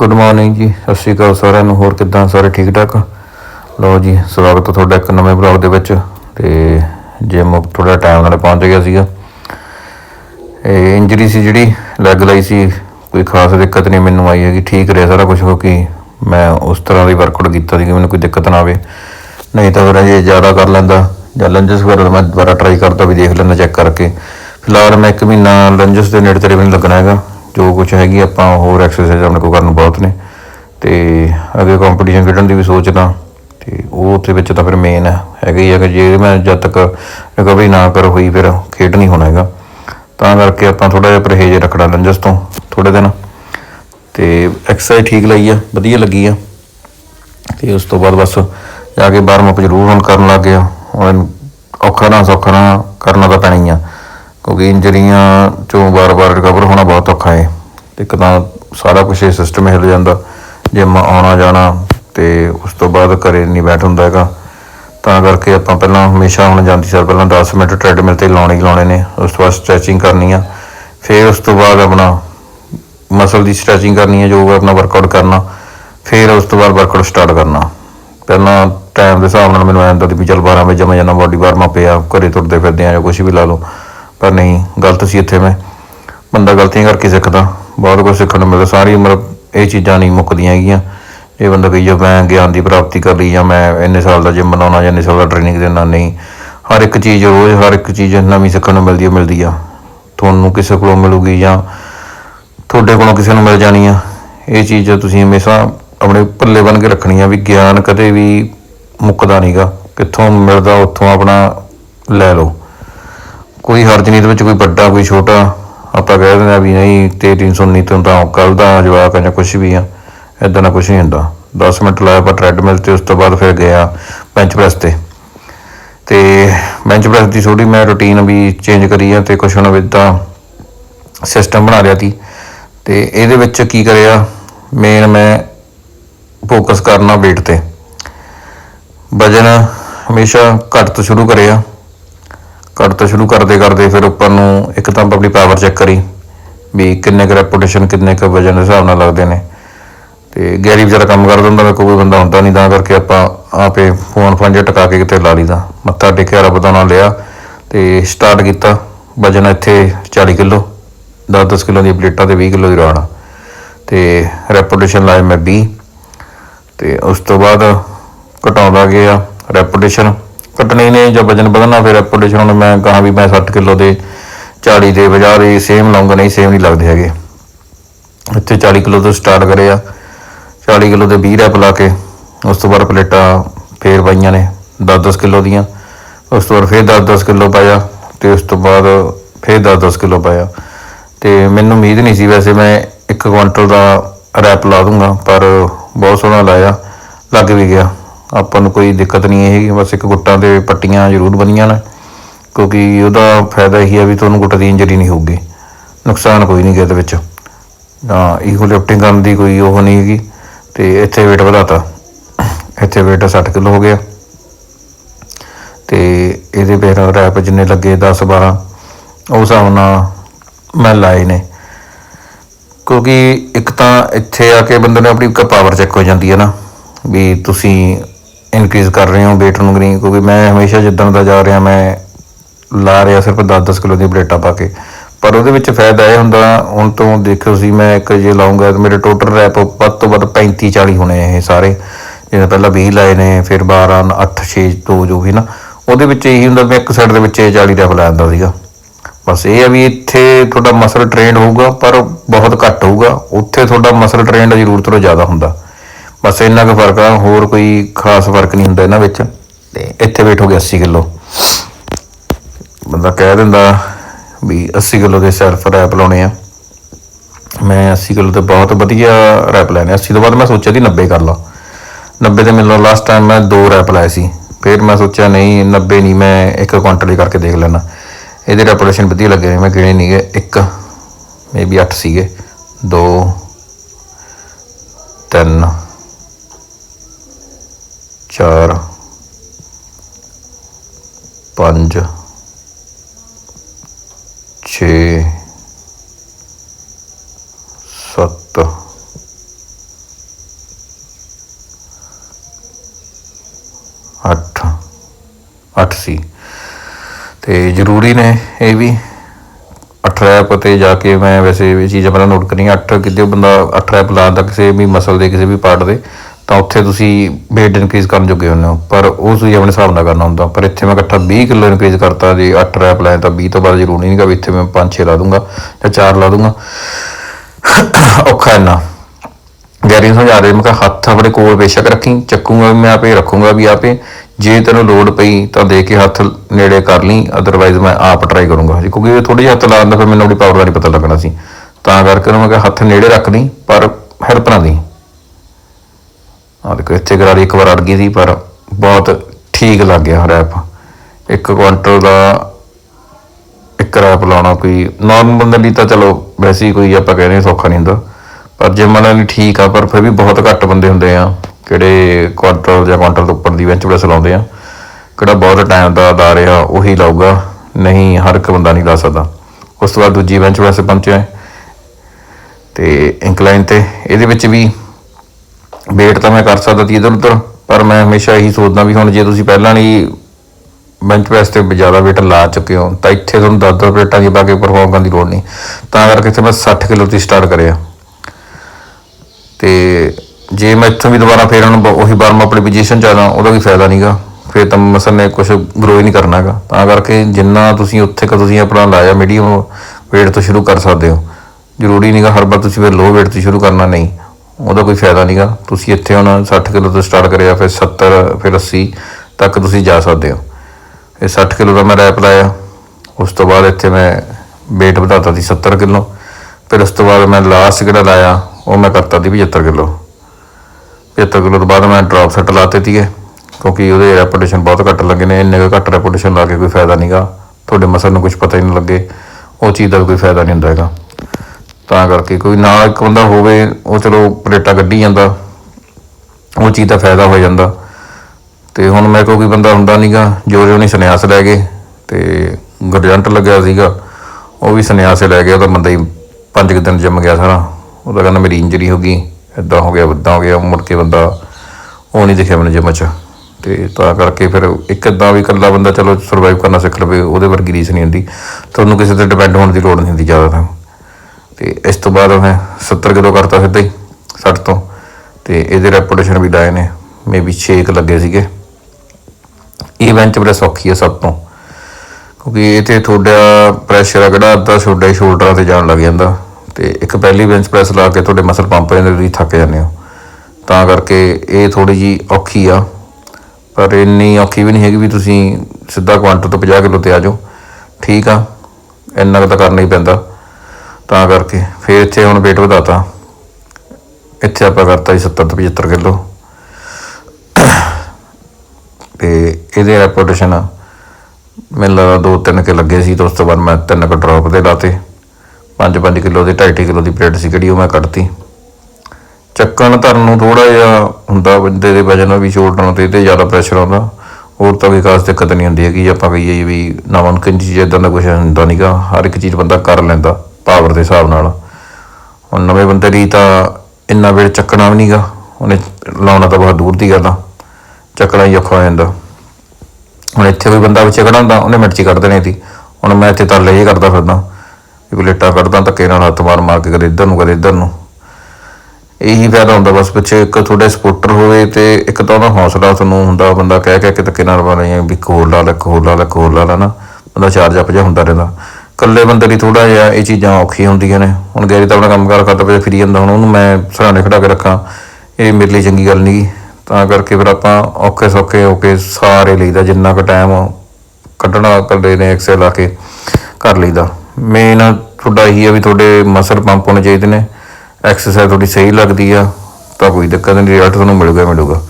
Good morning ਜੀ, ਸਤਿ ਸ਼੍ਰੀ ਅਕਾਲ ਸਾਰਿਆਂ ਨੂੰ, ਹੋਰ ਕਿਦਾਂ ਸਾਰੇ ਠੀਕ ਠਾਕ? ਲਓ ਜੀ, ਸਵਾਗਤ ਹੈ ਤੁਹਾਡਾ ਇੱਕ ਨਵੇਂ ਬਲੌਗ ਦੇ ਵਿੱਚ ਤੇ ਜਿਮ ਥੋੜਾ ਟਾਈਮ ਨਾਲ ਪਹੁੰਚ ਗਿਆ ਸੀਗਾ। ਇਹ ਇੰਜਰੀ ਸੀ ਜਿਹੜੀ ਲੱਗ ਲਈ ਸੀ, ਕੋਈ ਖਾਸ ਦਿੱਕਤ ਨਹੀਂ ਮੈਨੂੰ ਆਈ ਹੈਗੀ, ਠੀਕ ਰਿਹਾ ਸਾਰਾ ਕੁਝ ਹੋ ਕੇ ਮੈਂ ਉਸ ਤਰ੍ਹਾਂ ਦੀ ਵਰਕਆਊਟ ਕੀਤਾ ਸੀ ਕਿ ਮੈਨੂੰ ਕੋਈ ਦਿੱਕਤ ਨਾ ਆਵੇ। ਨਹੀਂ ਤਾਂ ਫਿਰ ਜੇ ਜ਼ਿਆਦਾ ਕਰ ਲੈਂਦਾ, ਜਾਂ ਲੰਜਸ ਵਗੈਰਾ ਮੈਂ ਦੁਬਾਰਾ ਟਰਾਈ ਕਰਦਾ ਵੀ ਦੇਖ ਲੈਂਦਾ ਚੈੱਕ ਕਰਕੇ। ਫਿਲਹਾਲ ਮੈਂ ਇੱਕ ਮਹੀਨਾ ਲੰਜਸ ਦੇ ਨੇੜੇ ਤੇੜੇ ਵੀ ਨਹੀਂ ਲੱਗਣਾ ਹੈਗਾ। ਜੋ ਕੁਝ ਹੈਗੀ ਆਪਾਂ ਹੋਰ ਐਕਸਰਸਾਈਜ਼ ਆਪਣੇ ਕੋਲ ਕਰਨ ਬਹੁਤ ਨੇ। ਤੇ ਅਗੇ ਕੰਪੀਟੀਸ਼ਨ ਖੇਡਣ ਦੀ ਵੀ ਸੋਚਦਾ ਤੇ ਉਹ ਉੱਥੇ ਵਿੱਚ ਤਾਂ ਫਿਰ ਮੇਨ ਹੈਗਾ ਹੀ ਹੈ ਕਿ ਜੇ ਮੈਂ ਜਦ ਤੱਕ ਰਿਕਵਰੀ ਨਾ ਕਰ ਹੋਈ, ਫਿਰ ਖੇਡ ਨਹੀਂ ਹੋਣਾ ਹੈਗਾ। ਤਾਂ ਕਰਕੇ ਆਪਾਂ ਥੋੜਾ ਜਿਹਾ ਪਰਹੇਜ਼ ਰੱਖਣਾ ਲੰਜਸ ਤੋਂ ਥੋੜੇ ਦਿਨ। ਤੇ ਐਕਸਰਸਾਈਜ਼ ਠੀਕ ਲਈ ਆ, ਵਧੀਆ ਲੱਗੀ ਆ। ਤੇ ਉਸ ਤੋਂ ਬਾਅਦ ਬਸ ਜਾ ਕੇ ਬਾਰਮ ਜ਼ਰੂਰ ਹੁਣ ਕਰਨ ਲੱਗ ਗਿਆ। ਹੁਣ ਔਖਾ ਨਾ ਸੌਖਾ ਨਾ ਕਰਨਾ ਤਾਂ ਪੈਣੀ ਆ। ਗਈ ਇੰਜਰੀਆਂ ਚੋਂ ਬਾਰ-ਬਾਰ ਰਿਕਵਰ ਹੋਣਾ ਬਹੁਤ ਔਖਾ ਹੈ ਇੱਕ ਤਾਂ ਸਾਰਾ ਕੁਝ ਇਹ ਸਿਸਟਮ ਹਿੱਲ ਜਾਂਦਾ ਜਿਮ ਆਉਣਾ ਜਾਣਾ ਤੇ ਉਸ ਤੋਂ ਬਾਅਦ ਘਰੇ ਨਹੀਂ ਬੈਠ ਹੁੰਦਾ ਹੈਗਾ। ਤਾਂ ਕਰਕੇ ਆਪਾਂ ਪਹਿਲਾਂ ਹਮੇਸ਼ਾ ਹੁਣ ਜਾਂਦੀ ਸਰ ਪਹਿਲਾਂ 10 ਮਿੰਟ ਟ੍ਰੈਡਮਿਲ ਤੇ ਲਾਉਣੇ ਲਾਉਣੇ ਨੇ, ਉਸ ਤੋਂ ਬਾਅਦ ਸਟ੍ਰੈਚਿੰਗ ਕਰਨੀ ਆ। ਫਿਰ ਉਸ ਤੋਂ ਬਾਅਦ ਆਪਣਾ ਮਸਲ ਦੀ ਸਟ੍ਰੈਚਿੰਗ ਕਰਨੀ ਹੈ ਜੋ ਆਪਣਾ ਵਰਕਆਊਟ ਕਰਨਾ। ਫਿਰ ਉਸ ਤੋਂ ਬਾਅਦ ਵਰਕਆਊਟ ਸਟਾਰਟ ਕਰਨਾ। ਪਹਿਲਾਂ ਟਾਈਮ ਦੇ ਹਿਸਾਬ ਨਾਲ ਮੈਨੂੰ ਐਂ ਹੁੰਦਾ ਵੀ ਚਲ 12 ਵਜੇ ਮੈਂ ਜਾਣਾ ਬਾਡੀ ਵਾਰਮ ਅਪ ਆ, ਘਰੇ ਤੁਰਦੇ ਫਿਰਦੇ ਆ ਜਾਂ ਕੁਝ ਵੀ ਲਾ ਲਓ। ਪਰ ਨਹੀਂ, ਗਲਤ ਸੀ ਇੱਥੇ ਮੈਂ। ਬੰਦਾ ਗਲਤੀਆਂ ਕਰਕੇ ਸਿੱਖਦਾ। ਬਹੁਤ ਕੁਝ ਸਿੱਖਣ ਨੂੰ ਮਿਲਦਾ। ਸਾਰੀ ਉਮਰ ਇਹ ਚੀਜ਼ਾਂ ਨਹੀਂ ਮੁੱਕਦੀਆਂ ਹੈਗੀਆਂ। ਇਹ ਬੰਦਾ ਕਹੀ ਜਾ ਮੈਂ ਗਿਆਨ ਦੀ ਪ੍ਰਾਪਤੀ ਕਰ ਲਈ ਜਾਂ ਮੈਂ ਇੰਨੇ ਸਾਲ ਦਾ ਜਿੰਮ ਬਣਾਉਣਾ ਜਾਂ ਇੰਨੇ ਸਾਲ ਦਾ ਟ੍ਰੇਨਿੰਗ ਦੇਣਾ, ਨਹੀਂ। ਹਰ ਇੱਕ ਚੀਜ਼ ਰੋਜ਼, ਹਰ ਇੱਕ ਚੀਜ਼ ਨਵੀਂ ਸਿੱਖਣ ਨੂੰ ਮਿਲਦੀ ਹੈ, ਮਿਲਦੀ ਆ। ਤੁਹਾਨੂੰ ਕਿਸੇ ਕੋਲੋਂ ਮਿਲੂਗੀ ਜਾਂ ਤੁਹਾਡੇ ਕੋਲੋਂ ਕਿਸੇ ਨੂੰ ਮਿਲ ਜਾਣੀ ਆ। ਇਹ ਚੀਜ਼ ਤੁਸੀਂ ਹਮੇਸ਼ਾ ਆਪਣੇ ਪੱਲੇ ਬਣ ਕੇ ਰੱਖਣੀ ਆ ਵੀ ਗਿਆਨ ਕਦੇ ਵੀ ਮੁੱਕਦਾ ਨਹੀਂਗਾ ਕਿੱਥੋਂ ਮਿਲਦਾ, ਉੱਥੋਂ ਆਪਣਾ ਲੈ ਲਓ। ਕੋਈ ਹਰਜ ਨਹੀਂ ਇਹਦੇ ਵਿੱਚ ਕੋਈ ਵੱਡਾ, ਕੋਈ ਛੋਟਾ, ਆਪਾਂ ਕਹਿ ਦਿੰਦੇ ਆ ਵੀ ਨਹੀਂ ਤੇ 319 ਤੋਂ ਤਾਂ ਕੱਲ ਦਾ ਜਵਾਬ ਆ ਜਾਂ ਕੁਝ ਵੀ ਆ ਇਦਾਂ ਦਾ ਕੁਝ ਨਹੀਂ ਹੁੰਦਾ। 10 ਮਿੰਟ ਲਾਇਆ ਪਰ ਟ੍ਰੈਡਮਿਲ ਤੇ, ਉਸ ਤੋਂ ਬਾਅਦ ਫਿਰ ਗਿਆ ਬੈਂਚ ਪ੍ਰੈਸ ਤੇ। ਤੇ ਬੈਂਚ ਪ੍ਰੈਸ ਦੀ ਥੋੜੀ ਮੈਂ ਰੁਟੀਨ ਵੀ ਚੇਂਜ ਕਰੀ ਆ ਤੇ ਕੁਝ ਹੁਣ ਇਦਾਂ ਸਿਸਟਮ ਬਣਾ ਲਿਆ ਸੀ ਤੇ ਇਹਦੇ ਵਿੱਚ ਕੀ ਕਰਿਆ ਮੇਨ ਮੈਂ ਫੋਕਸ ਕਰਨਾ ਵੇਟ ਤੇ। ਵਜਨ ਹਮੇਸ਼ਾ ਘੱਟ ਤੋਂ ਸ਼ੁਰੂ ਕਰਿਆ। ਘੱਟ ਤੋਂ ਸ਼ੁਰੂ ਕਰਦੇ ਕਰਦੇ ਫਿਰ ਉੱਪਰ ਨੂੰ ਇੱਕ ਤਾਂ ਆਪਣੀ ਪਾਵਰ ਚੈੱਕ ਕਰੀ ਵੀ ਕਿੰਨੇ ਕੁ ਰੈਪੂਟੇਸ਼ਨ ਕਿੰਨੇ ਕੁ ਵਜਨ ਦੇ ਹਿਸਾਬ ਨਾਲ ਲੱਗਦੇ ਨੇ। ਤੇ ਗੈਰੀ ਵਿਚਾਰਾ ਕੰਮ ਕਰਦਾ ਹੁੰਦਾ ਕੋਈ ਬੰਦਾ ਹੁੰਦਾ ਨਹੀਂ, ਤਾਂ ਕਰਕੇ ਆਪਾਂ ਆਪੇ ਫੋਨ ਫਾਂਜੇ ਟਕਾ ਕੇ ਕਿਤੇ ਲਾ ਲਈਦਾ। ਮੱਥਾ ਟੇਕਿਆ, ਰੱਬ ਦਾ ਨਾਮ ਲਿਆ ਤੇ ਸਟਾਰਟ ਕੀਤਾ। ਵਜਨ ਇੱਥੇ 40 ਕਿਲੋ 10-10 ਕਿਲੋ ਦੀ ਪਲੇਟਾਂ ਤੇ 20 ਕਿਲੋ ਦੀ ਰਾਣਾ ਤੇ ਰੈਪੂਟੇਸ਼ਨ ਲਾਇਆ ਮੈਂ 20 ਤੇ ਉਸ ਤੋਂ ਬਾਅਦ ਘਟਾਉਂਦਾ ਗਿਆ ਰੈਪੂਟੇਸ਼ਨ ਘਟਣੇ ਨੇ ਜਾਂ ਵਜਨ ਵਧਣਾ, ਫਿਰ ਪੋਜੀਸ਼ਨ ਨੂੰ ਮੈਂ ਕਹਾ ਵੀ ਮੈਂ 60 ਕਿਲੋ ਦੇ 40 ਦੇ ਬਜਾਰ ਇਹ ਸੇਮ ਲਾਉਂਗਾ ਨਹੀਂ ਸੇਮ ਨਹੀਂ ਲੱਗਦੇ ਹੈਗੇ। ਇੱਥੇ 40 ਕਿਲੋ ਤੋਂ ਸਟਾਰਟ ਕਰੇ ਆ। 40 ਕਿਲੋ ਦੇ 20 ਰੈਪ ਲਾ ਕੇ, ਉਸ ਤੋਂ ਬਾਅਦ ਪਲੇਟਾਂ ਫੇਰ ਪਾਈਆਂ ਨੇ 10-10 ਕਿਲੋ ਦੀਆਂ। ਉਸ ਤੋਂ ਬਾਅਦ ਫੇਰ 10-10 ਕਿਲੋ ਪਾਇਆ, ਤੇ ਉਸ ਤੋਂ ਬਾਅਦ ਫੇਰ 10-10 ਕਿਲੋ ਪਾਇਆ। ਤੇ ਮੈਨੂੰ ਉਮੀਦ ਨਹੀਂ ਸੀ ਵੈਸੇ ਮੈਂ ਇੱਕ ਕੁਇੰਟਲ ਦਾ ਰੈਪ ਲਾ ਦੂੰਗਾ, ਪਰ ਬਹੁਤ ਸੋਹਣਾ ਲਾਇਆ, ਲੱਗ ਵੀ ਗਿਆ। ਆਪਾਂ ਨੂੰ ਕੋਈ ਦਿੱਕਤ ਨਹੀਂ ਇਹ ਹੈਗੀ, ਬਸ ਇੱਕ ਗੁੱਟਾਂ ਤੇ ਪੱਟੀਆਂ ਜ਼ਰੂਰ ਬਣੀਆਂ ਨੇ, ਕਿਉਂਕਿ ਉਹਦਾ ਫਾਇਦਾ ਇਹੀ ਆ ਵੀ ਤੁਹਾਨੂੰ ਗੁੱਟ ਦੀ ਇੰਜਰੀ ਨਹੀਂ ਹੋਊਗੀ, ਨੁਕਸਾਨ ਕੋਈ ਨਹੀਂ ਗਿਆ ਦੇ ਵਿੱਚ। ਹਾਂ, ਇਹੋ ਲਿਫਟਿੰਗ ਕਰਨ ਦੀ ਕੋਈ ਉਹ ਨਹੀਂ ਹੈਗੀ, ਤੇ ਇੱਥੇ weight ਵਧਾਤਾ। ਇੱਥੇ weight 60 ਕਿਲੋ ਹੋ ਗਿਆ। ਤੇ ਇਹਦੇ ਫਿਰ ਰੈਪ ਜਿੰਨੇ ਲੱਗੇ 10 12 ਉਹ ਹਿਸਾਬ ਨਾਲ ਮੈਂ ਲਾਏ ਨੇ। ਕਿਉਂਕਿ ਇੱਕ ਤਾਂ ਇੱਥੇ ਆ ਕੇ ਬੰਦੇ ਨੇ ਆਪਣੀ ਪਾਵਰ ਚੈੱਕ ਹੋ ਜਾਂਦੀ ਹੈ ਨਾ, ਵੀ ਤੁਸੀਂ ਇਨਕਰੀਜ਼ ਕਰ ਰਹੇ ਹਾਂ weight ਨੂੰ ਗਰੀ ਕਿਉਂਕਿ ਮੈਂ ਹਮੇਸ਼ਾ ਜਿੱਦਣ ਦਾ ਜਾ ਰਿਹਾ, ਮੈਂ ਲਾ ਰਿਹਾ ਸਿਰਫ 10-10 ਕਿਲੋ ਦੀਆਂ ਪਲੇਟਾਂ ਪਾ ਕੇ। ਪਰ ਉਹਦੇ ਵਿੱਚ ਫਾਇਦਾ ਇਹ ਹੁੰਦਾ, ਹੁਣ ਤੋਂ ਦੇਖੋ ਸੀ ਮੈਂ ਇੱਕ ਜੇ ਲਾਉਂਗਾ ਤਾਂ ਮੇਰੇ ਟੋਟਲ ਰੈਪ ਵੱਧ ਤੋਂ ਵੱਧ 35 40 ਹੋਣੇ ਇਹ ਸਾਰੇ। ਜਿਵੇਂ ਪਹਿਲਾਂ 20 ਲਾਏ ਨੇ, ਫਿਰ 12 8 6 2 ਜੋ ਵੀ ਨਾ, ਉਹਦੇ ਵਿੱਚ ਇਹੀ ਹੁੰਦਾ ਵੀ ਇੱਕ ਸਾਈਡ ਦੇ ਵਿੱਚ 40 ਰੈਪ ਲਾ ਜਾਂਦਾ ਸੀਗਾ। ਬਸ ਇਹ ਆ ਵੀ ਇੱਥੇ ਤੁਹਾਡਾ ਮਸਲ ਟ੍ਰੇਨਡ ਹੋਊਗਾ, ਪਰ ਬਹੁਤ ਘੱਟ ਹੋਊਗਾ। ਉੱਥੇ ਤੁਹਾਡਾ ਮਸਲ ਟ੍ਰੇਨਡ ਜ਼ਰੂਰਤ ਤੋਂ ਜ਼ਿਆਦਾ ਹੁੰਦਾ। ਬਸ ਇੰਨਾ ਕੁ ਫ਼ਰਕ ਆ ਹੋਰ ਕੋਈ ਖਾਸ ਫ਼ਰਕ ਨਹੀਂ ਹੁੰਦਾ ਇਹਨਾਂ ਵਿੱਚ। ਤੇ ਇੱਥੇ weight ਹੋ ਗਿਆ 80 ਕਿਲੋ। ਬੰਦਾ ਕਹਿ ਦਿੰਦਾ ਵੀ 80 ਕਿਲੋ ਦੇ ਸੈਲਫ ਰੈਪ ਲਾਉਣੇ ਆ। ਮੈਂ 80 ਕਿਲੋ ਤੇ ਬਹੁਤ ਵਧੀਆ ਰੈਪ ਲੈਣੇ 80 ਤੋਂ ਬਾਅਦ ਮੈਂ ਸੋਚਿਆ ਸੀ 90 ਕਰ ਲਾ। 90 ਤੇ ਮੈਨੂੰ ਲਾਸਟ ਟਾਈਮ ਮੈਂ ਦੋ ਰੈਪ ਲਾਏ ਸੀ। ਫਿਰ ਮੈਂ ਸੋਚਿਆ ਨਹੀਂ 90 ਨਹੀਂ ਮੈਂ ਇੱਕ ਕੁਆਂਟਲ ਕਰਕੇ ਦੇਖ ਲੈਣਾ ਇਹਦੇ ਰੈਪੋਲੇਸ਼ਨ ਵਧੀਆ ਲੱਗੇ ਮੈਂ ਗਿਣੇ ਨਹੀਂ ਗਏ ਇੱਕ ਮੇਬੀ 8 ਸੀਗੇ। 2 3 ਚਾਰ, ਪੰਜ, ਛੇ, ਸੱਤ, ਅੱਠ ਅੱਠ ਸੀ। ਤੇ ਜ਼ਰੂਰੀ ਨੇ ਇਹ ਵੀ ਟ੍ਰੈਪ ਤੇ ਜਾ ਕੇ ਮੈਂ ਵੈਸੇ ਇਹ ਚੀਜ਼ਾਂ ਪਹਿਲਾਂ ਨੋਟ ਕਰੀਆਂ ਅੱਠ ਕਿਤੇ ਬੰਦਾ ਅੱਠ ਟ੍ਰੈਪ ਲਾਉਂਦਾ ਕਿਸੇ ਵੀ ਮਸਲ ਦੇ ਕਿਸੇ ਵੀ ਪਾਰਟ ਦੇ। ਤਾਂ ਉੱਥੇ ਤੁਸੀਂ weight ਇਨਕਰੀਜ਼ ਕਰਨ ਜੋਗੇ ਹੁੰਦੇ ਹੋ, ਪਰ ਉਹ ਤੁਸੀਂ ਆਪਣੇ ਹਿਸਾਬ ਨਾਲ ਕਰਨਾ ਹੁੰਦਾ। ਪਰ ਇੱਥੇ ਮੈਂ ਇਕੱਠਾ 20 ਕਿਲੋ ਇਨਕਰੀਜ਼ ਕਰਤਾ, ਜੇ 8 ਰੈਪ ਲਾਏ ਤਾਂ 20 ਤੋਂ ਬਾਅਦ ਜ਼ਰੂਰੀ ਨਹੀਂਗਾ ਵੀ ਇੱਥੇ ਮੈਂ 5-6 ਲਾ ਦੂੰਗਾ ਜਾਂ 4 ਲਾ ਦੂੰਗਾ। ਔਖਾ ਇੰਨਾ। ਗੈਰੀ ਸਮਝਾ ਰਹੇ, ਮੈਂ ਕਿਹਾ ਹੱਥ ਆਪਣੇ ਕੋਲ ਬੇਸ਼ੱਕ ਰੱਖੀ, ਚੱਕੂਗਾ ਵੀ ਮੈਂ ਆਪੇ, ਰੱਖੂੰਗਾ ਵੀ ਆਪੇ। ਜੇ ਤੈਨੂੰ ਲੋੜ ਪਈ ਤਾਂ ਦੇ ਕੇ ਹੱਥ ਨੇੜੇ ਕਰ ਲਈ ਅਦਰਵਾਈਜ਼ ਮੈਂ ਆਪ ਟਰਾਈ ਕਰੂੰਗਾ। ਜੀ ਕਿਉਂਕਿ ਥੋੜੀ ਜਿਹੀ ਹੱਥ ਲਾਉਂਦਾ ਫਿਰ ਮੈਨੂੰ ਆਪਣੀ ਪਾਵਰ ਦਾ ਨਹੀਂ ਪਤਾ ਲੱਗਣਾ ਸੀ। ਤਾਂ ਕਰਕੇ ਉਹਨੂੰ ਮੈਂ ਕਿਹਾ ਹੱਥ ਨੇੜੇ ਰੱਖ ਲਈ, ਪਰ ਹੈਲਪ ਨਾ ਦੀ ਆ ਦੇਖੋ, ਇੱਥੇ ਗਰਾਰੀ ਇੱਕ ਵਾਰ ਅੜ ਗਈ ਸੀ, ਪਰ ਬਹੁਤ ਠੀਕ ਲੱਗ ਗਿਆ ਰੈਪ ਇੱਕ ਕੁਆਂਟਲ ਦਾ ਇੱਕ ਰੈਪ ਲਾਉਣਾ ਕੋਈ ਨਾਰਮਲ ਬੰਦੇ ਲਈ ਤਾਂ ਚਲੋ, ਵੈਸੇ ਹੀ ਕੋਈ ਆਪਾਂ ਕਹਿੰਦੇ ਸੌਖਾ ਨਹੀਂ ਹੁੰਦਾ। ਪਰ ਜਿਮ ਵਾਲਿਆਂ ਲਈ ਠੀਕ ਆ, ਪਰ ਫਿਰ ਵੀ ਬਹੁਤ ਘੱਟ ਬੰਦੇ ਹੁੰਦੇ ਆ, ਕਿਹੜੇ ਕੁਆਂਟਲ ਜਾਂ ਕੁਆਂਟਲ ਤੋਂ ਉੱਪਰ ਦੀ ਬੈਂਚ ਪ੍ਰੈਸ ਲਾਉਂਦੇ ਆ, ਕਿਹੜਾ ਬਹੁਤ ਟਾਈਮ ਦਾ ਲਾ ਰਿਹਾ, ਉਹੀ ਲਾਊਗਾ। ਨਹੀਂ, ਹਰ ਇੱਕ ਬੰਦਾ ਨਹੀਂ ਲਾ ਸਕਦਾ। ਉਸ ਤੋਂ ਬਾਅਦ ਦੂਜੀ ਬੈਂਚ ਪ੍ਰੈਸ ਪਹੁੰਚਿਆ ਹੈ। ਤੇ ਇੰਕਲਾਈਨ ਤੇ, ਇਹਦੇ ਵਿੱਚ ਵੀ ਵੇਟ ਤਾਂ ਮੈਂ ਕਰ ਸਕਦਾ ਸੀ ਇਧਰ ਉਧਰ, ਪਰ ਮੈਂ ਹਮੇਸ਼ਾ ਇਹੀ ਸੋਚਦਾ ਵੀ ਹੁਣ ਜੇ ਤੁਸੀਂ ਪਹਿਲਾਂ ਨਹੀਂ ਬੈਂਚ ਪ੍ਰੈਸ ਤੇ ਜ਼ਿਆਦਾ ਵੇਟ ਲਾ ਚੁੱਕੇ ਹੋ, ਤਾਂ ਇੱਥੇ ਤੁਹਾਨੂੰ 10-10 ਪਲੇਟਾਂ ਦੀ ਪਾ ਕੇ ਪਰਫਾਰਮ ਕਰਨ ਦੀ ਲੋੜ ਨਹੀਂ। ਤਾਂ ਕਰਕੇ ਇੱਥੇ ਮੈਂ 60 ਕਿਲੋ ਤੋਂ ਸਟਾਰਟ ਕਰਿਆ। ਤੇ ਜੇ ਮੈਂ ਇੱਥੋਂ ਵੀ ਦੁਬਾਰਾ ਫੇਰ ਹੁਣ ਬ- ਉਹੀ ਵਾਰਮ ਆਪਣੀ ਪੋਜੀਸ਼ਨ ਚ ਆਦਾ ਉਹਦਾ ਵੀ ਫਾਇਦਾ ਨਹੀਂਗਾ ਫੇਰ ਤਾਂ ਮਸਲ ਨੇ ਕੁਝ ਗਰੋ ਹੀ ਨਹੀਂ ਕਰਨਾਗਾ ਤਾਂ ਕਰਕੇ ਜਿੰਨਾ ਤੁਸੀਂ ਉੱਥੇ ਕ ਤੁਸੀਂ ਆਪਣਾ ਲਾਇਆ ਮੀਡੀਅਮ weight ਤੋਂ ਸ਼ੁਰੂ ਕਰ ਸਕਦੇ ਹੋ। ਜ਼ਰੂਰੀ ਨਹੀਂਗਾ ਹਰ ਵਾਰ ਤੁਸੀਂ ਫਿਰ ਲੋ weight ਤੋਂ ਸ਼ੁਰੂ ਕਰਨਾ ਨਹੀਂ। ਉਹਦਾ ਕੋਈ ਫਾਇਦਾ ਨਹੀਂਗਾ ਤੁਸੀਂ ਇੱਥੇ ਹੁਣ 60 ਕਿਲੋ ਤੋਂ ਸਟਾਰਟ ਕਰਿਆ, ਫਿਰ 70 ਫਿਰ 80 ਤੱਕ ਤੁਸੀਂ ਜਾ ਸਕਦੇ ਹੋ। ਇਹ 60 ਕਿਲੋ ਦਾ ਮੈਂ ਰੈਪ ਲਾਇਆ। ਉਸ ਤੋਂ ਬਾਅਦ ਇੱਥੇ ਮੈਂ weight ਵਧਾਤਾ ਸੀ 70 ਕਿਲੋ। ਫਿਰ ਉਸ ਤੋਂ ਬਾਅਦ ਮੈਂ ਲਾਸਟ ਜਿਹੜਾ ਲਾਇਆ, ਉਹ ਮੈਂ ਕਰਤਾ ਸੀ 75 ਕਿਲੋ। 75 ਕਿਲੋ ਤੋਂ ਬਾਅਦ ਮੈਂ ਡ੍ਰੌਪ ਸੈੱਟ ਲਾਤੇ ਸੀਗੇ ਕਿਉਂਕਿ ਉਹਦੇ ਰੈਪੂਟੇਸ਼ਨ ਬਹੁਤ ਘੱਟ ਲੱਗੇ ਨੇ। ਇੰਨੇ ਕੁ ਘੱਟ ਰੈਪੂਟੇਸ਼ਨ ਲਾ ਕੇ ਕੋਈ ਫਾਇਦਾ ਨਹੀਂਗਾ ਤੁਹਾਡੇ ਮਸਲ ਨੂੰ ਕੁਝ ਪਤਾ ਹੀ ਨਹੀਂ ਲੱਗੇ। ਉਹ ਚੀਜ਼ ਦਾ ਵੀ ਕੋਈ ਫਾਇਦਾ ਨਹੀਂ ਹੁੰਦਾ ਹੈਗਾ। ਤਾਂ ਕਰਕੇ ਕੋਈ ਨਾਲ ਇੱਕ ਬੰਦਾ ਹੋਵੇ, ਉਹ ਚਲੋ ਪਲੇਟਾਂ ਕੱਢੀ ਜਾਂਦਾ। ਉਹ ਚੀਜ਼ ਦਾ ਫਾਇਦਾ ਹੋ ਜਾਂਦਾ। ਤੇ ਹੁਣ ਮੇਰੇ ਕੋਲ ਕੋਈ ਬੰਦਾ ਹੁੰਦਾ ਨਹੀਂਗਾ ਜੋ ਜੋ ਨਹੀਂ ਸੰਨਿਆਸ ਲੈ ਗਏ, ਤੇ ਗਰਜੰਟ ਲੱਗਿਆ ਸੀਗਾ, ਉਹ ਵੀ ਸੰਨਿਆਸ ਲੈ ਗਿਆ ਉਹਦਾ ਬੰਦਾ ਹੀ ਪੰਜ ਕੁ ਦਿਨ ਜੰਮ ਗਿਆ ਸਾਰਾ। ਉਹਦਾ ਕਹਿੰਦਾ ਮੇਰੀ ਇੰਜਰੀ ਹੋ ਗਈ ਇਦਾਂ ਹੋ ਗਿਆ ਉਦਾਂ ਹੋ ਗਿਆ, ਮੁੜ ਕੇ ਬੰਦਾ ਉਹ ਨਹੀਂ ਦਿਖਿਆ ਮੈਨੂੰ ਜਿੰਮ 'ਚ। ਤੇ ਤਾਂ ਕਰਕੇ ਫਿਰ ਇੱਕ ਅੱਧਾ ਵੀ ਇਕੱਲਾ ਬੰਦਾ ਚਲੋ ਸਰਵਾਈਵ ਕਰਨਾ ਸਿੱਖ ਲਵੇ, ਉਹਦੇ ਵਰਗੀ ਰੀਸ ਨਹੀਂ ਹੁੰਦੀ। ਤੁਹਾਨੂੰ ਕਿਸੇ ਤੇ ਡਿਪੈਂਡ ਹੋਣ ਦੀ ਲੋੜ ਨਹੀਂ ਹੁੰਦੀ ਜ਼ਿਆਦਾ ਤਾਂ ਤੇ ਇਸ ਤੋਂ ਬਾਅਦ ਮੈਂ 70 ਕਿਲੋ ਕਰਤਾ ਸਿੱਧਾ ਹੀ 60 ਤੋਂ। ਤੇ ਇਹਦੇ ਰੈਪੂਟੇਸ਼ਨ ਵੀ ਡਾਏ ਨੇ ਮੇਬੀ 6 ਕੁ ਲੱਗੇ ਸੀਗੇ। ਇਹ ਬੈਂਚ ਪ੍ਰੈਸ ਔਖੀ ਹੈ ਸਭ ਤੋਂ। ਕਿਉਂਕਿ ਇਹ ਤੇ ਤੁਹਾਡਾ ਪ੍ਰੈਸ਼ਰ ਆ ਜਿਹੜਾ ਅੱਧਾ ਤੁਹਾਡੇ ਸ਼ੋਲਡਰਾਂ ਤੇ ਜਾਣ ਲੱਗ ਜਾਂਦਾ। ਤੇ ਇੱਕ ਪਹਿਲੀ ਬੈਂਚ ਪ੍ਰੈਸ ਲਾ ਕੇ ਤੁਹਾਡੇ ਮਸਲ ਪੰਪ ਦੇ ਤੁਸੀਂ ਥੱਕ ਜਾਂਦੇ ਹੋ। ਤਾਂ ਕਰਕੇ ਇਹ ਥੋੜੀ ਜੀ ਔਖੀ ਆ। ਪਰ ਇੰਨੀ ਔਖੀ ਵੀ ਨਹੀਂ ਹੈਗੀ ਵੀ ਤੁਸੀਂ ਸਿੱਧਾ ਕੁਆਂਟਲ ਤੋਂ 50 ਕਿਲੋ ਤੇ ਆ ਜਾਓ। ਠੀਕ ਆ, ਇੰਨਾ ਕੁ ਤਾਂ ਕਰਨਾ ਹੀ ਪੈਂਦਾ। ਤਾਂ ਕਰਕੇ ਫਿਰ ਇੱਥੇ ਹੁਣ weight ਵਧਾਤਾ। ਇੱਥੇ ਆਪਾਂ ਕਰਤਾ ਜੀ 70 ਤੋਂ 75 ਕਿਲੋ। ਤੇ ਇਹਦੇ ਰੈਪੋਟੇਸ਼ਨ ਮੈਨੂੰ ਲੱਗਦਾ ਦੋ ਤਿੰਨ ਕੇ ਲੱਗੇ ਸੀ, ਤੇ ਉਸ ਤੋਂ ਬਾਅਦ ਮੈਂ ਤਿੰਨ ਕੁ ਡ੍ਰੌਪ ਦੇ ਲਾਤੇ। 5-5 ਕਿਲੋ ਦੀ 2.5 ਕਿਲੋ ਦੀ ਪਲੇਟ ਸੀ ਕਿਹੜੀ ਉਹ ਮੈਂ ਕੱਢਤੀ। ਚੱਕਣ ਧਰਨ ਨੂੰ ਥੋੜਾ ਜਿਹਾ ਹੁੰਦਾ, ਬੰਦੇ ਦੇ ਵਜਨ ਵੀ ਸ਼ੋਲਡਰਾਂ ਤੇ ਤੇ ਜ਼ਿਆਦਾ ਪ੍ਰੈਸ਼ਰ ਆਉਂਦਾ। ਹੋਰ ਤਾਂ ਕੋਈ ਖਾਸ ਦਿੱਕਤ ਨਹੀਂ ਹੁੰਦੀ ਹੈਗੀ ਆਪਾਂ ਕਹੀਏ ਵੀ ਨਵਨਕਨ ਚੀਜ਼ ਇਦਾਂ ਦਾ ਕੁਝ ਹੁੰਦਾ ਨਹੀਂਗਾ ਹਰ ਇੱਕ ਚੀਜ਼ ਬੰਦਾ ਕਰ ਲੈਂਦਾ। ਪਾਵਰ ਦੇ ਹਿਸਾਬ ਨਾਲ। ਹੁਣ ਨਵੇਂ ਬੰਦੇ ਲਈ ਤਾਂ ਇੰਨਾ ਵੇੜ ਚੱਕਣਾ ਵੀ ਨਹੀਂਗਾ ਉਹਨੇ ਲਾਉਣਾ ਤਾਂ ਬਹੁਤ ਦੂਰ ਦੀ ਗੱਲ ਆ। ਚੱਕਣਾ ਹੀ ਔਖਾ ਹੋ ਜਾਂਦਾ। ਹੁਣ ਇੱਥੇ ਕੋਈ ਬੰਦਾ ਵਿੱਚ ਕਢਾਉਂਦਾ ਉਹਨੇ ਮਿੰਟ 'ਚ ਕੱਢ ਦੇਣੀ ਸੀ। ਹੁਣ ਮੈਂ ਇੱਥੇ ਤਰਲੇ ਇਹ ਕਰਦਾ ਫਿਰਦਾ। ਵੀ ਪਲੇਟਾਂ ਕੱਢਦਾ, ਧੱਕੇ ਨਾਲ ਹੱਥ ਮਾਰ ਮਾਰ ਕੇ ਕਦੇ ਇੱਧਰ ਨੂੰ, ਕਦੇ ਇੱਧਰ ਨੂੰ। ਇਹੀ ਫਾਇਦਾ ਹੁੰਦਾ ਬਸ ਪਿੱਛੇ ਇੱਕ ਤੁਹਾਡੇ ਸਪੋਰਟਰ ਹੋਵੇ ਤੇ ਇੱਕ ਤਾਂ ਉਹਦਾ ਹੌਸਲਾ ਤੁਹਾਨੂੰ ਹੁੰਦਾ, ਬੰਦਾ ਕਹਿ ਕਹਿ ਕੇ ਧੱਕੇ ਨਾਲ ਮਾਰੇ ਵੀ ਕੋਲ ਲਾ ਲੈ, ਇੱਕ ਲਾ ਲੈ, ਇੱਕ ਲਾ ਲੈ ਨਾ। ਬੰਦਾ ਚਾਰਜ ਅਪ ਜਿਹਾ ਹੁੰਦਾ ਰਹਿੰਦਾ। ਇਕੱਲੇ ਬੰਦੇ ਲਈ ਥੋੜਾ ਜਿਹਾ ਇਹ ਚੀਜ਼ਾਂ ਔਖੀਆਂ ਹੁੰਦੀਆਂ ਨੇ। ਹੁਣ ਗੈਰੀ ਤਾਂ ਆਪਣਾ ਕੰਮ ਕਾਰ ਕਰਦਾ ਪਿਆ ਫਿਰੀ ਜਾਂਦਾ, ਹੁਣ ਉਹਨੂੰ ਮੈਂ ਸਰਾਣੇ ਖੜਾ ਕੇ ਰੱਖਾਂ। ਇਹ ਮੇਰੇ ਲਈ ਚੰਗੀ ਗੱਲ ਨਹੀਂ। ਤਾਂ ਕਰਕੇ ਫਿਰ ਆਪਾਂ ਔਖੇ ਸੌਖੇ ਹੋ ਕੇ ਸਾਰੇ ਲਈਦਾ, ਜਿੰਨਾ ਕੁ ਟਾਈਮ ਕੱਢਣਾ ਇਕੱਲੇ ਨੇ ਐਕਸਲ ਲਾ ਕੇ ਕਰ ਲਈਦਾ। ਮੇਨ ਤੁਹਾਡਾ ਇਹੀ ਆ ਵੀ ਤੁਹਾਡੇ ਮਸਲ ਪੰਪ ਹੋਣੇ ਚਾਹੀਦੇ ਨੇ। ਐਕਸਰਸਾਈਜ਼ ਤੁਹਾਡੀ ਸਹੀ ਲੱਗਦੀ ਆ, ਤਾਂ ਕੋਈ ਦਿੱਕਤ ਨਹੀਂ ਰਿਜ਼ਲਟ ਤੁਹਾਨੂੰ ਮਿਲੂਗਾ ਹੀ ਮਿਲੂਗਾ।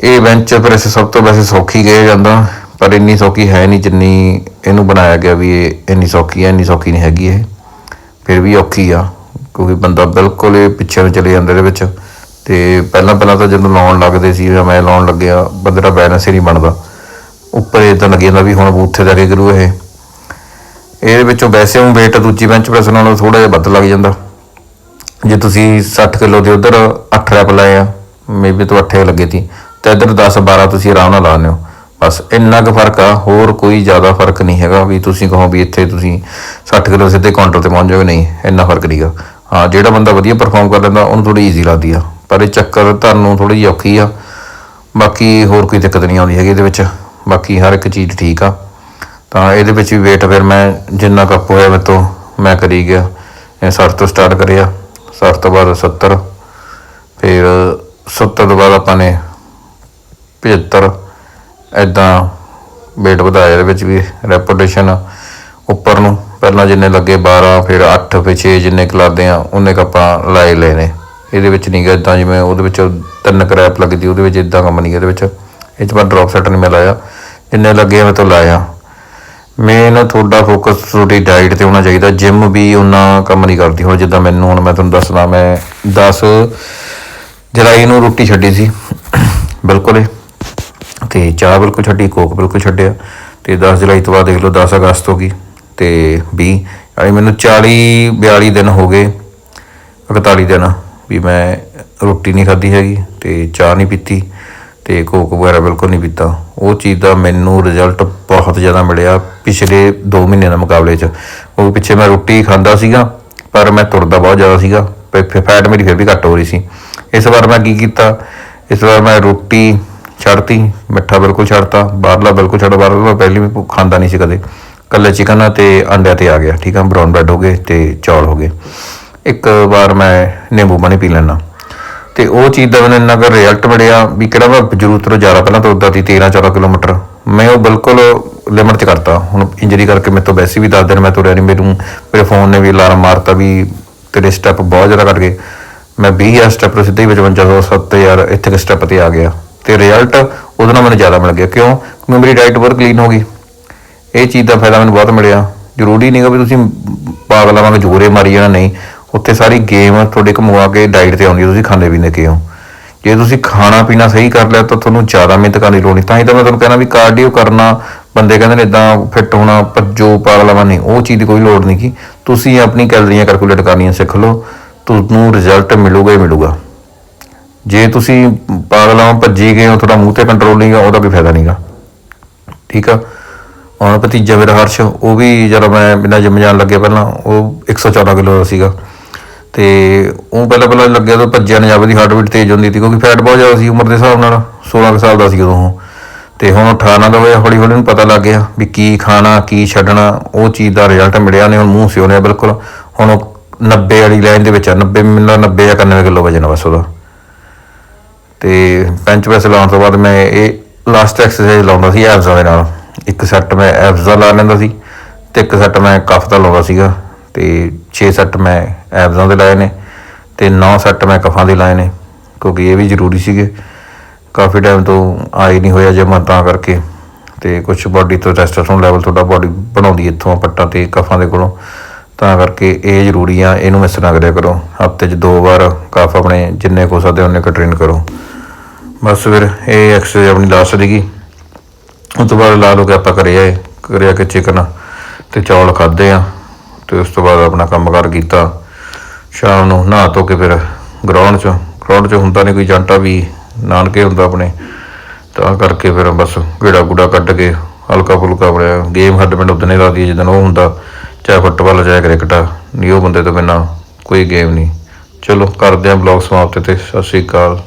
ਇਹ ਵੈਂਚਰ ਪ੍ਰੈਸ ਸਭ ਤੋਂ ਵੈਸੇ ਸੌਖੀ ਕਿਹਾ ਜਾਂਦਾ, ਪਰ ਇੰਨੀ ਸੌਖੀ ਹੈ ਨਹੀਂ ਜਿੰਨੀ ਇਹਨੂੰ ਬਣਾਇਆ ਗਿਆ ਵੀ ਇਹ ਇੰਨੀ ਸੌਖੀ ਹੈ, ਇੰਨੀ ਸੌਖੀ ਨਹੀਂ ਹੈਗੀ ਇਹ। ਫਿਰ ਵੀ ਔਖੀ ਆ, ਕਿਉਂਕਿ ਬੰਦਾ ਬਿਲਕੁਲ ਇਹ ਪਿੱਛੇ ਨੂੰ ਚਲੇ ਜਾਂਦਾ ਇਹਦੇ ਵਿੱਚ। ਤੇ ਪਹਿਲਾਂ ਪਹਿਲਾਂ ਤਾਂ ਜਦੋਂ ਲਾਉਣ ਲੱਗਦੇ ਸੀ, ਜਾਂ ਮੈਂ ਲਾਉਣ ਲੱਗਿਆ, ਬੰਦੇ ਦਾ ਬੈਲੈਂਸ ਹੀ ਨਹੀਂ ਬਣਦਾ। ਉੱਪਰ ਇਦਾਂ ਲੱਗੀ ਜਾਂਦਾ ਵੀ ਹੁਣ ਬੂਥੇ ਜਾ ਕੇ ਕਰੂ ਇਹ। ਇਹਦੇ ਵਿੱਚੋਂ ਵੈਸੇ ਉਹ weight ਦੂਜੀ ਬੈਂਚ ਪ੍ਰੈਸ ਨਾਲੋਂ ਥੋੜਾ ਜਿਹਾ ਵੱਧ ਲੱਗ ਜਾਂਦਾ। ਜੇ ਤੁਸੀਂ 60 ਕਿਲੋ ਦੇ ਉਧਰ 8 ਰੈਪ ਲਾਏ ਆ ਮੇਬੀ ਤੋਂ 8 ਲੱਗੇ ਸੀ। ਤੇ ਇਧਰ 10 12 ਤੁਸੀਂ ਆਰਾਮ ਨਾਲ ਲਾਉਂਦੇ ਹੋ। ਬਸ ਇੰਨਾ ਕੁ ਫ਼ਰਕ ਆ, ਹੋਰ ਕੋਈ ਜ਼ਿਆਦਾ ਫ਼ਰਕ ਨਹੀਂ ਹੈਗਾ ਵੀ ਤੁਸੀਂ ਕਹੋ ਵੀ ਇੱਥੇ ਤੁਸੀਂ 60 ਕਿਲੋ ਸਿੱਧੇ ਕਾਊਂਟਰ ਤੇ ਪਹੁੰਚ ਜਾਓਗੇ ਨਹੀਂ, ਇੰਨਾ ਫ਼ਰਕ ਨਹੀਂਗਾ। ਹਾਂ, ਜਿਹੜਾ ਬੰਦਾ ਵਧੀਆ ਪਰਫਾਰਮ ਕਰ ਲੈਂਦਾ, ਉਹਨੂੰ ਥੋੜੀ ਈਜ਼ੀ ਲੱਗਦੀ ਆ, ਪਰ ਇਹ ਚੱਕਰ ਤੁਹਾਨੂੰ ਥੋੜੀ ਜਿਹੀ ਔਖੀ ਆ। ਬਾਕੀ ਹੋਰ ਕੋਈ ਦਿੱਕਤ ਨਹੀਂ ਆਉਂਦੀ ਹੈਗੀ ਇਹਦੇ ਵਿੱਚ, ਬਾਕੀ ਹਰ ਇੱਕ ਚੀਜ਼ ਠੀਕ ਆ। ਤਾਂ ਇਹਦੇ ਵਿੱਚ ਵੀ weight ਫਿਰ ਮੈਂ ਜਿੰਨਾ ਕੱਪ ਹੋਇਆ ਮੇਰੇ ਤੋਂ, ਮੈਂ ਕਰੀ ਗਿਆ, ਇਹ 60 ਤੋਂ ਸਟਾਰਟ ਕਰਿਆ 60 ਤੋਂ ਬਾਅਦ 70 ਫਿਰ 70 ਤੋਂ ਬਾਅਦ ਆਪਾਂ ਨੇ 75 ਐਦਾਂ weight ਵਧਾਇਆ ਇਹਦੇ ਵਿੱਚ ਵੀ ਰੈਪੂਟੇਸ਼ਨ ਉੱਪਰ ਨੂੰ। ਪਹਿਲਾਂ ਜਿੰਨੇ ਲੱਗੇ 12 ਫਿਰ 8 ਫਿਰ 6 ਜਿੰਨੇ ਕੁ ਲੱਗਦੇ ਆ, ਉਹਨੇ ਕੁ ਆਪਾਂ ਲਾਏ ਲਏ ਨੇ। ਇਹਦੇ ਵਿੱਚ ਨਹੀਂ ਗਾ ਇਦਾਂ ਜਿਵੇਂ ਉਹਦੇ ਵਿੱਚ ਤਿੰਨ ਕਰੈਪ ਲੱਗਦੀ, ਉਹਦੇ ਵਿੱਚ ਇਦਾਂ ਕੰਮ ਨਹੀਂ ਇਹਦੇ ਵਿੱਚ। ਇਹ 'ਚ ਬਾਅਦ ਡ੍ਰੌਪ ਸੈਟ ਨਹੀਂ ਮੈਂ ਲਾਇਆ। ਜਿੰਨੇ ਲੱਗੇ ਮੈਂ ਤੋਂ ਲਾਇਆ। ਮੇਨ ਤੁਹਾਡਾ ਫੋਕਸ ਤੁਹਾਡੀ ਡਾਈਟ ਤੇ ਹੋਣਾ ਚਾਹੀਦਾ। ਜਿਮ ਵੀ ਉਹਨਾਂ ਕੰਮ ਨਹੀਂ ਕਰਦੀ। ਹੁਣ ਜਿੱਦਾਂ ਮੈਨੂੰ ਹੁਣ ਮੈਂ ਤੁਹਾਨੂੰ ਦੱਸਦਾ, ਮੈਂ 10 ਜੁਲਾਈ ਨੂੰ ਰੋਟੀ ਛੱਡੀ ਸੀ। ਬਿਲਕੁਲ ਹੀ। ਤੇ ਚਾਹ ਬਿਲਕੁਲ ਛੱਡੀ, ਕੋਕ ਬਿਲਕੁਲ ਛੱਡਿਆ ਤੇ 10 ਜੁਲਾਈ ਤੋਂ ਬਾਅਦ ਦੇਖ ਲਓ 10 ਅਗਸਤ ਹੋ ਗਈ ਤੇ 20 ਯਾਨੀ ਮੈਨੂੰ 40 42 ਦਿਨ ਹੋ ਗਏ 41 ਦਿਨ ਵੀ ਮੈਂ ਰੋਟੀ ਨਹੀਂ ਖਾਧੀ ਹੈਗੀ ਤੇ ਚਾਹ ਨਹੀਂ ਪੀਤੀ ਤੇ ਕੋਕ ਵਗੈਰਾ ਬਿਲਕੁਲ ਨਹੀਂ ਪੀਤਾ। ਉਹ ਚੀਜ਼ ਦਾ ਮੈਨੂੰ ਰਿਜ਼ਲਟ ਬਹੁਤ ਜ਼ਿਆਦਾ ਮਿਲਿਆ ਪਿਛਲੇ 2 ਮਹੀਨਿਆਂ ਦੇ ਮੁਕਾਬਲੇ 'ਚ। ਉਹ ਪਿੱਛੇ ਮੈਂ ਰੋਟੀ ਖਾਂਦਾ ਸੀਗਾ, ਪਰ ਮੈਂ ਤੁਰਦਾ ਬਹੁਤ ਜ਼ਿਆਦਾ ਸੀਗਾ ਫੈਟ ਮੇਰੀ ਫਿਰ ਵੀ ਘੱਟ ਹੋ ਰਹੀ ਸੀ। ਇਸ ਵਾਰ ਮੈਂ ਕੀ ਕੀਤਾ, ਇਸ ਵਾਰ ਮੈਂ ਰੋਟੀ ਛੱਡਤੀ, ਮਿੱਠਾ ਬਿਲਕੁਲ ਛੱਡਤਾ, ਬਾਹਰਲਾ ਬਿਲਕੁਲ ਛੱਡ, ਬਾਹਰਲਾ ਮੈਂ ਪਹਿਲੀ ਵੀ ਖਾਂਦਾ ਨਹੀਂ ਸੀ ਕਦੇ। ਕੱਲੇ ਚਿਕਨ ਤੇ ਅੰਡਿਆਂ ਤੇ ਆ ਗਿਆ, ਠੀਕ ਆ ਬ੍ਰਾਊਨ ਬ੍ਰੈਡ ਹੋ ਗਏ ਤੇ ਚੌਲ ਹੋ ਗਏ। ਇੱਕ ਵਾਰ ਮੈਂ ਨਿੰਬੂ ਪਾਣੀ ਪੀ ਲੈਣਾ ਤੇ ਉਹ ਚੀਜ਼ ਦਾ ਮੈਨੂੰ ਇੰਨਾ ਕੁ ਰਿਜ਼ਲਟ ਮਿਲਿਆ ਵੀ ਕਿਹੜਾ ਮੈਂ ਜ਼ਰੂਰਤ ਤੋਂ ਜ਼ਿਆਦਾ ਪਹਿਲਾਂ ਤੁਰਦਾ ਸੀ 13 14 ਕਿਲੋਮੀਟਰ ਮੈਂ ਉਹ ਬਿਲਕੁਲ ਲਿਮਟ 'ਚ ਕਰਤਾ। ਹੁਣ ਇੰਜਰੀ ਕਰਕੇ ਮੇਰੇ ਤੋਂ ਵੈਸੇ ਵੀ 10 ਦਿਨ ਮੈਂ ਤੁਰਿਆ ਨਹੀਂ ਮੈਨੂੰ ਮੇਰੇ ਫੋਨ ਨੇ ਵੀ ਅਲਾਰਮ ਮਾਰਤਾ ਵੀ ਤੇਰੇ ਸਟੈਪ ਬਹੁਤ ਜ਼ਿਆਦਾ ਘੱਟ ਗਏ। ਮੈਂ 20000 ਸਟੈਪ ਤੋਂ ਸਿੱਧੇ ਹੀ 55 7000 ਇੱਥੇ ਕੇ ਸਟੈਪ ਤੇ ਆ ਗਿਆ। ਤੇ ਰਿਜ਼ਲਟ ਉਹਦੇ ਨਾਲ ਮੈਨੂੰ ਜ਼ਿਆਦਾ ਮਿਲ ਗਿਆ। ਕਿਉਂ? ਕਿਉਂਕਿ ਮੇਰੀ ਡਾਈਟ ਬਹੁਤ ਕਲੀਨ ਹੋ ਗਈ। ਇਹ ਚੀਜ਼ ਦਾ ਫਾਇਦਾ ਮੈਨੂੰ ਬਹੁਤ ਮਿਲਿਆ। ਜ਼ਰੂਰੀ ਨਹੀਂਗਾ ਵੀ ਤੁਸੀਂ ਪਾਗਲਾਂ ਵਾਂਗ ਜੋਰੇ ਮਾਰੀ ਜਾਣਾ, ਨਹੀਂ। ਉੱਥੇ ਸਾਰੀ ਗੇਮ ਤੁਹਾਡੇ ਘੁੰਮਵਾ ਕੇ ਡਾਈਟ ਤੇ ਆਉਂਦੀ ਹੈ ਤੁਸੀਂ ਖਾਂਦੇ ਪੀਂਦੇ ਕਿਉਂ? ਜੇ ਤੁਸੀਂ ਖਾਣਾ ਪੀਣਾ ਸਹੀ ਕਰ ਲਿਆ, ਤਾਂ ਤੁਹਾਨੂੰ ਜ਼ਿਆਦਾ ਮਿਹਨਤ ਕਰਨੀ ਲੋੜ ਨਹੀਂ। ਤਾਂ ਹੀ ਤਾਂ ਮੈਂ ਤੁਹਾਨੂੰ ਕਹਿਣਾ ਵੀ ਕਾਰਡੀਓ ਕਰਨਾ, ਬੰਦੇ ਕਹਿੰਦੇ ਨੇ ਇਦਾਂ ਫਿੱਟ ਹੋਣਾ ਭੱਜੋ ਪਾਗਲਾਂ ਨਹੀਂ ਉਹ ਚੀਜ਼ ਦੀ ਕੋਈ ਲੋੜ ਨਹੀਂ ਕਿ ਤੁਸੀਂ ਆਪਣੀ ਕੈਲਰੀਆਂ ਕੈਲਕੂਲੇਟ ਕਰਨੀਆਂ ਸਿੱਖ ਲਓ। ਤੁਹਾਨੂੰ ਰਿਜ਼ਲਟ ਮਿਲੂਗਾ ਹੀ ਮਿਲੂਗਾ। ਜੇ ਤੁਸੀਂ ਪਾਗਲਾਂ ਵਾਂਗ ਭੱਜੀ ਗਏ ਹੋ, ਤੁਹਾਡਾ ਮੂੰਹ ਤੇ ਕੰਟਰੋਲ ਨਹੀਂਗਾ ਉਹਦਾ ਕੋਈ ਫਾਇਦਾ ਨਹੀਂਗਾ ਠੀਕ ਆ? ਹੁਣ ਭਤੀਜਾ ਮੇਰਾ ਹਰਸ਼, ਉਹ ਵੀ ਜਦੋਂ ਮੈਂ ਬਿਨਾਂ ਜਿਮ ਜਾਣ ਲੱਗਿਆ ਪਹਿਲਾਂ, ਉਹ 114 ਕਿਲੋ ਦਾ ਸੀਗਾ। ਤੇ ਉਹ ਪਹਿਲਾਂ ਪਹਿਲਾਂ ਲੱਗਿਆ ਤਾਂ ਭੱਜਿਆ ਨਹੀਂ ਜਾਵੇ ਦੀ ਹਾਰਟ ਬੀਟ ਤੇਜ਼ ਹੁੰਦੀ ਸੀ, ਕਿਉਂਕਿ ਫੈਟ ਬਹੁਤ ਜ਼ਿਆਦਾ ਸੀ ਉਮਰ ਦੇ ਹਿਸਾਬ ਨਾਲ 16 ਕੁ ਸਾਲ ਦਾ ਸੀ ਉਦੋਂ ਉਹ। ਤੇ ਹੁਣ 18 ਦਾ ਹੋਇਆ ਹੌਲੀ ਹੌਲੀ ਨੂੰ ਪਤਾ ਲੱਗ ਗਿਆ ਵੀ ਕੀ ਖਾਣਾ, ਕੀ ਛੱਡਣਾ, ਉਹ ਚੀਜ਼ ਦਾ ਰਿਜ਼ਲਟ ਮਿਲਿਆ ਨੇ, ਹੁਣ ਮੂੰਹ ਸਿਉਣਿਆ ਬਿਲਕੁਲ। ਹੁਣ ਉਹ 90 ਵਾਲੀ ਲਾਈਨ ਦੇ ਵਿੱਚ ਆ 90 ਮਿਲਣਾ 90 ਜਾਂ 91 ਕਿਲੋ ਵਜਨ ਬਸ ਉਹਦਾ। ਤੇ ਪੈਂਚ ਪੈਸੇ ਲਾਉਣ ਤੋਂ ਬਾਅਦ ਮੈਂ ਇਹ ਲਾਸਟ ਐਕਸਰਸਾਈਜ਼ ਲਾਉਂਦਾ ਸੀ ਐਬਜ਼ਾਂ ਦੇ ਨਾਲ। ਇੱਕ ਸੈੱਟ ਮੈਂ ਐਬਸ ਦਾ ਲਾ ਲੈਂਦਾ ਸੀ ਤੇ ਇੱਕ ਸੈੱਟ ਮੈਂ ਕਫ ਦਾ ਲਾਉਂਦਾ ਸੀਗਾ। ਤੇ 6 ਸੈੱਟ ਮੈਂ ਐਬਜ਼ਾਂ ਦੇ ਲਾਏ ਨੇ ਤੇ 9 ਸੈੱਟ ਮੈਂ ਕਫਾਂ ਦੇ ਲਾਏ ਨੇ, ਕਿਉਂਕਿ ਇਹ ਵੀ ਜ਼ਰੂਰੀ ਸੀਗੇ। ਕਾਫੀ ਟਾਈਮ ਤੋਂ ਆਈ ਨਹੀਂ ਹੋਇਆ ਜਿਮ ਤਾਂ ਕਰਕੇ ਤੇ ਕੁਝ ਬਾਡੀ ਤੋਂ ਟੈਸਟੋਸਟੇਰੋਨ ਲੈਵਲ ਤੁਹਾਡਾ ਬਾਡੀ ਬਣਾਉਂਦੀ ਇੱਥੋਂ ਪੱਟਾਂ ਤੇ ਕਫਾਂ ਦੇ ਕੋਲੋਂ। ਤਾਂ ਕਰਕੇ ਇਹ ਜ਼ਰੂਰੀ ਆ, ਇਹਨੂੰ ਮਿਸ ਨਾ ਕਰਿਆ ਕਰੋ। ਹਫ਼ਤੇ 'ਚ ਦੋ ਵਾਰ ਕਫ ਆਪਣੇ ਜਿੰਨੇ ਕੋ ਸਕਦੇ ਉਹਨੇ ਕੁ ਟ੍ਰੇਨ ਕਰੋ। ਬਸ ਫਿਰ ਇਹ ਐਕਸਰਸਾਈਜ਼ ਆਪਣੀ ਲਾਸਟ ਸੀਗੀ ਉਸ ਤੋਂ ਬਾਅਦ ਲਾ ਲਓ ਕਿ ਆਪਾਂ ਕਰਿਆ ਏ ਕਰਿਆ ਕਿ ਚਿਕਨ ਤੇ ਚੌਲ ਖਾਦੇ ਆ ਤੇ ਉਸ ਤੋਂ ਬਾਅਦ ਆਪਣਾ ਕੰਮਕਾਰ ਕੀਤਾ। ਸ਼ਾਮ ਨੂੰ ਨਹਾ ਧੋ ਕੇ ਫਿਰ ਗਰਾਊਂਡ 'ਚ ਗਰਾਊਂਡ 'ਚ ਹੁੰਦਾ ਨਹੀਂ ਕੋਈ ਜੰਟਾ ਵੀ ਨਾਨਕੇ ਹੁੰਦਾ ਆਪਣੇ। ਤਾਂ ਕਰਕੇ ਫਿਰ ਬਸ ਗੇੜਾ ਗੁੜਾ ਕੱਢ ਕੇ ਹਲਕਾ ਫੁਲਕਾ ਆਪਣੇ ਗੇਮ ਹੱਡ ਪਿੰਡ ਉਦਨੇ ਲਾਦੀ ਹੈ ਜਦੋਂ ਉਹ ਹੁੰਦਾ, ਚਾਹੇ ਫੁੱਟਬਾਲ ਚਾਹੇ ਕ੍ਰਿਕਟ ਨਹੀਂ ਉਹ ਬੰਦੇ ਤੋਂ ਬਿਨਾਂ ਕੋਈ ਗੇਮ ਨਹੀਂ ਚਲੋ, ਕਰਦੇ ਆਂ ਬਲੌਗ ਸਮਾਪਤ ਤੇ, ਸਤਿ ਸ਼੍ਰੀ ਅਕਾਲ।